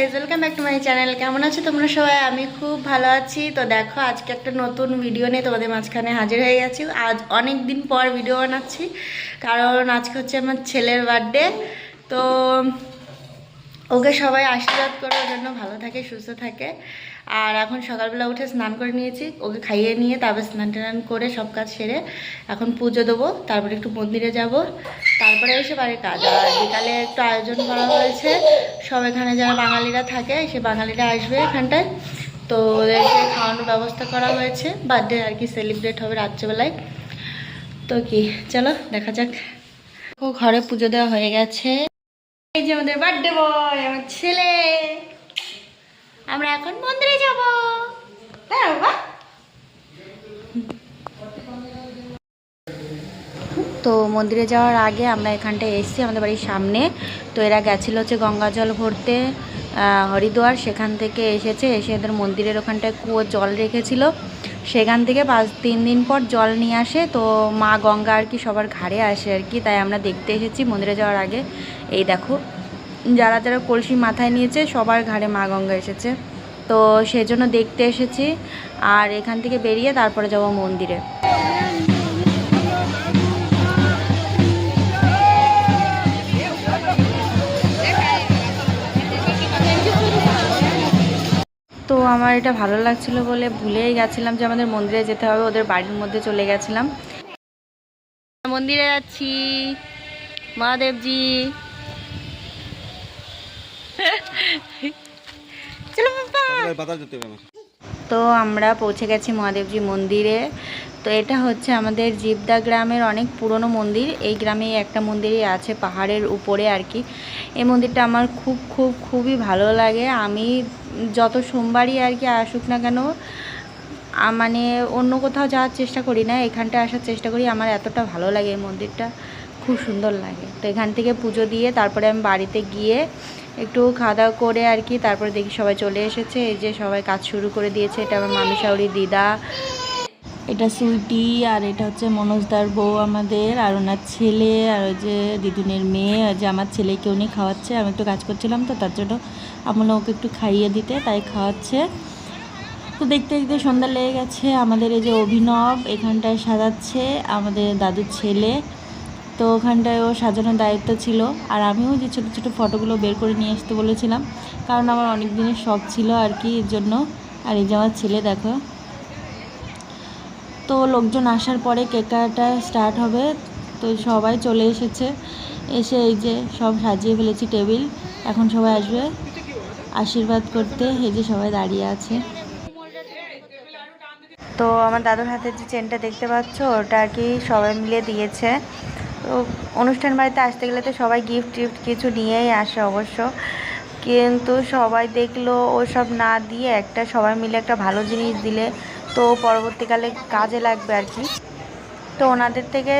Guys welcome back to my channel কেমন আছো তোমরা সবাই? আমি খুব ভালো আছি। তো দেখো, আজকে একটা নতুন ভিডিও নিয়ে তোমাদের মাঝখানে হাজির হয়ে গেছি। আজ অনেক দিন পর ভিডিও বানাচ্ছি। কারণ আজকে হচ্ছে আমার ছেলের বার্থডে তো ওকে সবাই আশীর্বাদ করে, ওর জন্য ভালো থাকে, সুস্থ থাকে। আর এখন সকালবেলা উঠে স্নান করে নিয়েছি। ওকে খাইয়ে নিয়ে তারপর স্নান টান করে সব কাজ সেরে এখন পুজো দেবো। তারপরে একটু মন্দিরে যাব। তারপরে এসে বাড়ির কাজ। আর বিকালে একটু আয়োজন করা হয়েছে। সব এখানে যারা বাঙালিরা থাকে, সে বাঙালিরা আসবে এখানটায়। তো ওদেরকে খাওয়ানোর ব্যবস্থা করা হয়েছে। বার্থডে আর কি সেলিব্রেট হবে রাত্রেবেলায়। তো কি, চলো দেখা যাক। ও ঘরে পুজো দেওয়া হয়ে গেছে। এই যে আমাদের বার্থডে বয়, আমার ছেলে। আমরা এখন মন্দিরে যাব। হ্যাঁ বাবা। তো মন্দিরে যাওয়ার আগে আমরা এখানটায় এসেছি আমাদের বাড়ির সামনে। তো এরা গেছিল হচ্ছে গঙ্গা জল ভরতে আহ, হরিদ্বার। সেখান থেকে এসেছে এসে এদের মন্দিরের ওখানটায় কুয়োর জল রেখেছিল। সেখান থেকে পাঁচ তিন দিন পর জল নিয়ে আসে। তো মা গঙ্গা আর কি সবার ঘাড়ে আসে আর কি তাই আমরা দেখতে এসেছি মন্দিরে যাওয়ার আগে। এই দেখো। যারা যারা কলসি মাথায় নিয়েছে, সবার ঘাড়ে মা গঙ্গা এসেছে। তো সেজন্য দেখতে এসেছি আর এখান থেকে বেরিয়ে তারপরে যাব মন্দিরে। তো আমার এটা ভালো লাগছিল বলে ভুলেই গেছিলাম যে আমাদের মন্দিরে যেতে হবে, ওদের বাড়ির মধ্যে চলে গেছিলাম। মন্দিরে যাচ্ছি। মহাদেবজি চলো বাবা। তো আমরা পৌঁছে গেছি মহাদেবজি মন্দিরে। তো এটা হচ্ছে আমাদের জীবদা গ্রামের অনেক পুরনো মন্দির। এই গ্রামে একটা মন্দিরই আছে পাহাড়ের উপরে আর কি। এই মন্দিরটা আমার খুব খুব খুবই ভালো লাগে। আমি যত সোমবারই আর কি আসুক না কেন মানে অন্য কোথাও যাওয়ার চেষ্টা করি না। এখানটা আসার চেষ্টা করি। আমার এতটা ভালো লাগে এই মন্দিরটা। খুব সুন্দর লাগে। তো এখান থেকে পুজো দিয়ে তারপরে আমি বাড়িতে গিয়ে একটু খাওয়া দাওয়া করে আর কি, তারপরে দেখি সবাই চলে এসেছে। এই যে সবাই কাজ শুরু করে দিয়েছে। এটা আমার মামি শাউরি দিদা। এটা সুইটি আর এটা হচ্ছে মনোজদার বউ আমাদের আর ওনার ছেলে আর ওই যে দিদুনের মেয়ে। যে আমার ছেলেকে উনি খাওয়াচ্ছে। আমি একটু কাজ করছিলাম তো, তার জন্য আমার ওকে একটু খাইয়ে দিতে, তাই খাওয়াচ্ছে। তো দেখতে দেখতে সন্ধ্যা লেগে গেছে। আমাদের এই যে অভিনব এখানটায় সাজাচ্ছে আমাদের দাদুর ছেলে। তো ওখানটায় ও সাজানোর দায়িত্ব ছিল। আর আমিও যে ছোটো ছোটো ফটোগুলো বের করে নিয়ে আসতে বলেছিলাম। কারণ আমার অনেক দিনের শখ ছিল আর কি এর জন্য। আর এই যে আমার ছেলে, দেখো। তো লোকজন আসার পরে কেক কাটা স্টার্ট হবে। তো সবাই চলে এসেছে। এসে এই যে সব সাজিয়ে ফেলেছি টেবিল। এখন সবাই আসবে। আশীর্বাদ করতে এই যে সবাই দাঁড়িয়ে আছে। তো আমার দাদুর হাতের যে চেনটা দেখতে পাচ্ছ, ওটা আর কি সবাই মিলে দিয়েছে। তো অনুষ্ঠান বাড়িতে আসতে গেলে তো সবাই গিফট টিফট কিছু নিয়েই আসে অবশ্য। কিন্তু সবাই দেখল ওসব না দিয়ে একটা সবাই মিলে একটা ভালো জিনিস দিলে তো পরবর্তীকালে কাজে লাগবে আর কি। তো ওনাদের থেকে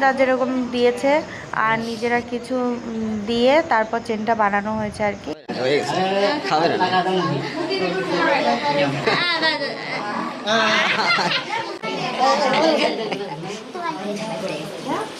যা যেরকম দিয়েছে আর নিজেরা কিছু দিয়ে তারপর চেনটা বানানো হয়েছে আর কি। খাবে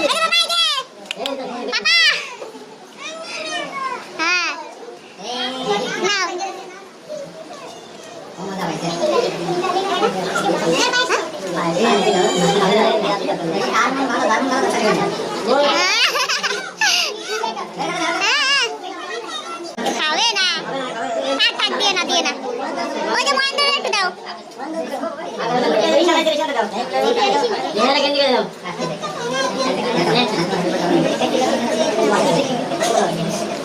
খাবে না। থাক দিয়ে না দিয়ে না।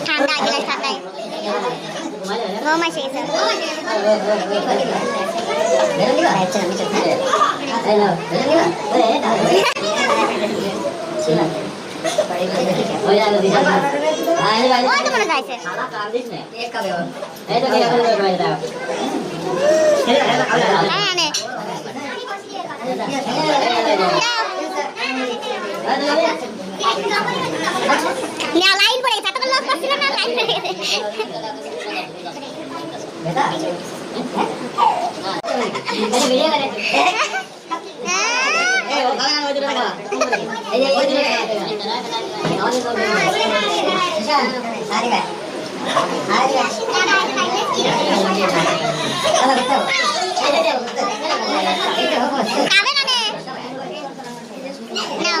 ঠান্ডা গিলাস ঠান্ডায় নে না লাইন পড়ে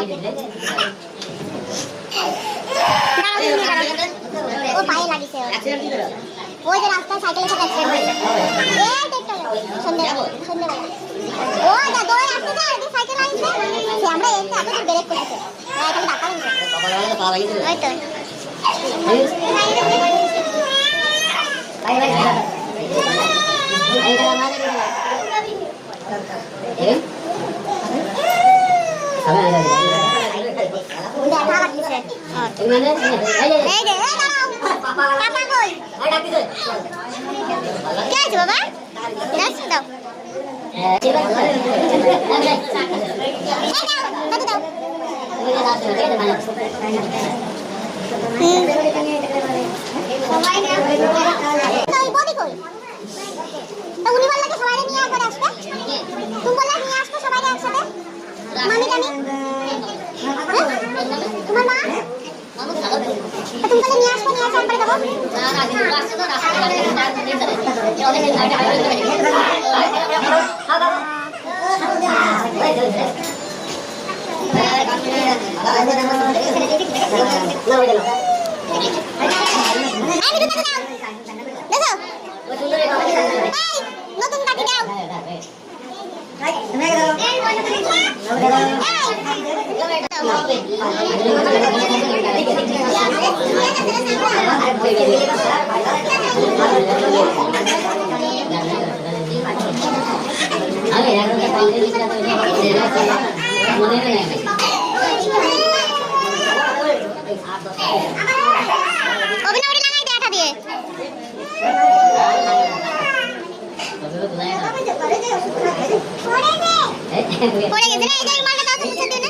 গেছে ওই যে রাস্তায় সাইকেলের সাথে অ্যাক্সিডেন্ট হয়েছে এই দেখতে সন্ধ্যেবেলা সন্ধ্যেবেলা ও যা দৌড়ে আসতে যায় ওই সাইকেল আইছে সে আমরা এসে এত দূর ব্রেক করেছে ওরা এখানে ধাক্কা দিয়েছে ওই তো দেখা লাগছে এই যে এই দাঁড়াও পাপা কই? কে আছে বাবা? নাচ দাও এই দাও হাতে দাও হুম। কই বডি কই তো উনি বলল কি সবাই নিয়ে আসবে তুমি নিয়ে আসবে সবাই একসাথে মামি টামি হ্যাঁ? তোমার তো তুমি একবারে দেবো এই মিঠু দাও দেখো এই নতুন কাটি দাও দিয়ে পড়ে গেছে না এই যে এই দাও তো মুছে দিও না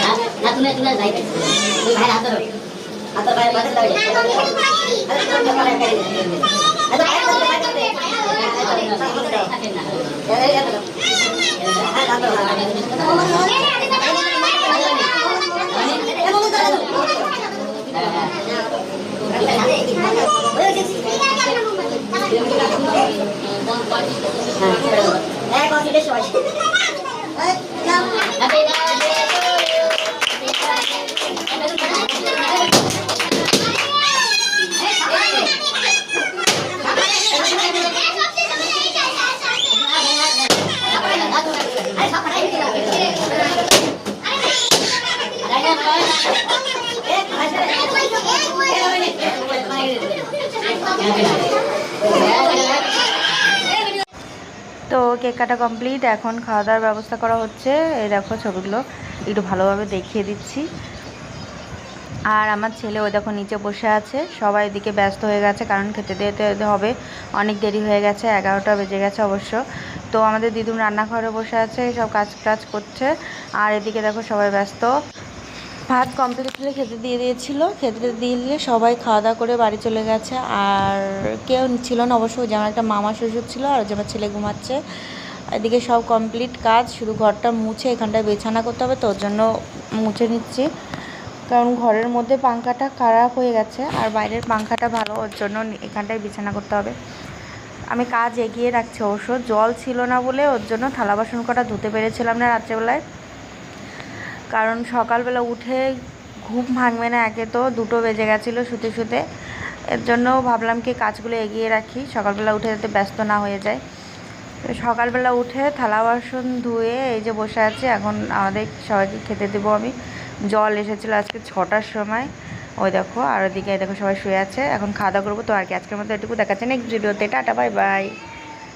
না না তুমি তুমি যাই তুমি ভাই হাত ধরো হাত ধরো ভাই মাঝে লাগে আরে তুমি পারে করে আরে ভাই হাত ধরো হ্যাঁ এক অসুবিধা সবাই তো কেক কাটা কমপ্লিট এখন খাওয়া দাওয়ার ব্যবস্থা করা হচ্ছে। এই দেখো ছবিগুলো, একটু ভালোভাবে দেখিয়ে দিচ্ছি। আর আমার ছেলে ওই দেখো নিচে বসে আছে, সবাই এদিকে ব্যস্ত হয়ে গেছে, কারণ খেতে দিতে হবে, অনেক দেরি হয়ে গেছে, এগারোটা বেজে গেছে অবশ্য। তো আমাদের দিদুম রান্নাঘরে বসে আছে, সব কাজ টাজ করছে, আর এদিকে দেখো সবাই ব্যস্ত। ভাত কমপ্লিট হলে খেতে দিয়ে দিয়েছিল। খেতে দিলে সবাই খাওয়া দাওয়া করে বাড়ি চলে গেছে। আর কেউ ছিল না অবশ্য যেমন একটা মামা শ্বশুর ছিল আর যে আমার ছেলে ঘুমাচ্ছে। এদিকে সব কমপ্লিট কাজ শুধু ঘরটা মুছে এখানটায় বিছানা করতে হবে তো ওর জন্য মুছে নিচ্ছি। কারণ ঘরের মধ্যে পাংখাটা খারাপ হয়ে গেছে আর বাইরের পাংখাটা ভালো ওর জন্য এখানটায় বিছানা করতে হবে। আমি কাজ এগিয়ে রাখছি অবশ্য জল ছিল না বলে ওর জন্য থালা বাসন কটা ধুতে পেরেছিলাম না রাত্রেবেলায়। কারণ সকালবেলা উঠে ঘুম ভাঙবে না, একে তো দুটো বেজে গেছিল শুতে শুতে। এর জন্য ভাবলাম কি কাজগুলো এগিয়ে রাখি, সকালবেলা উঠে যাতে ব্যস্ত না হয়ে যায়। তো সকালবেলা উঠে থালা বাসন ধুয়ে এই যে বসে আছে, এখন আমাদের সবাইকে খেতে দেবো আমি। জল এসেছিল আজকে ছটার সময়। ওই দেখো, আর ওদিকে দেখো সবাই শুয়ে আছে। এখন খাওয়া দাওয়া করব, তো আর কি আজকের মতো এটুকু দেখাচ্ছে নেক্সট ভিডিওতে টাটা বাই বাই